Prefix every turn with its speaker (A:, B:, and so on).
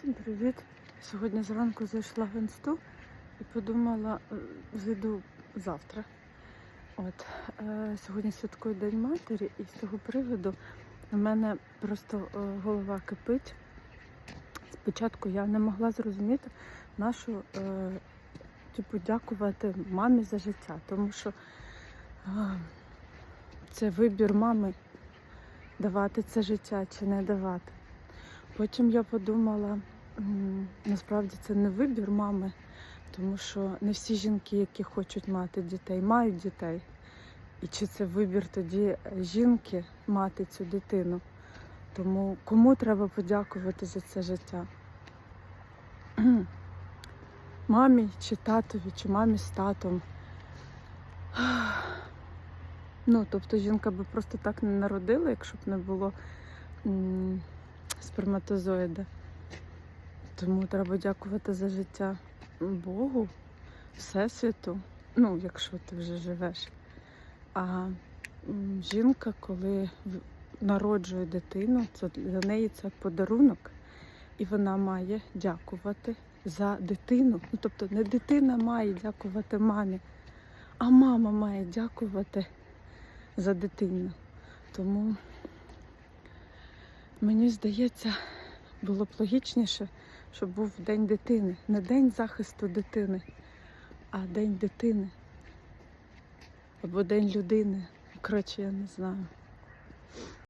A: Всім привіт! Сьогодні зранку зайшла в інсту і подумала, е, зайду завтра. От е, сьогодні святкує День матері, і з цього приводу у мене просто е, голова кипить. Спочатку я не могла зрозуміти, на що е, типу, дякувати мамі за життя, тому що е, це вибір мами давати це життя чи не давати. Потім я подумала, насправді це не вибір мами, тому що не всі жінки, які хочуть мати дітей, мають дітей. І чи це вибір тоді е, жінки мати цю дитину? Тому кому треба подякувати за це життя? Мамі чи татові, чи мамі з татом. Ну, тобто жінка би просто так не народила, якщо б не було сперматозоїда. Тому треба дякувати за життя Богу, Всесвіту, ну, якщо ти вже живеш. А жінка, коли народжує дитину, це для неї це подарунок, і вона має дякувати за дитину. Ну, тобто не дитина має дякувати мамі, а мама має дякувати за дитину. Тому мені здається, було б логічніше, щоб був День дитини. Не день захисту дитини, а День дитини. Або День людини. Коротше, я не знаю.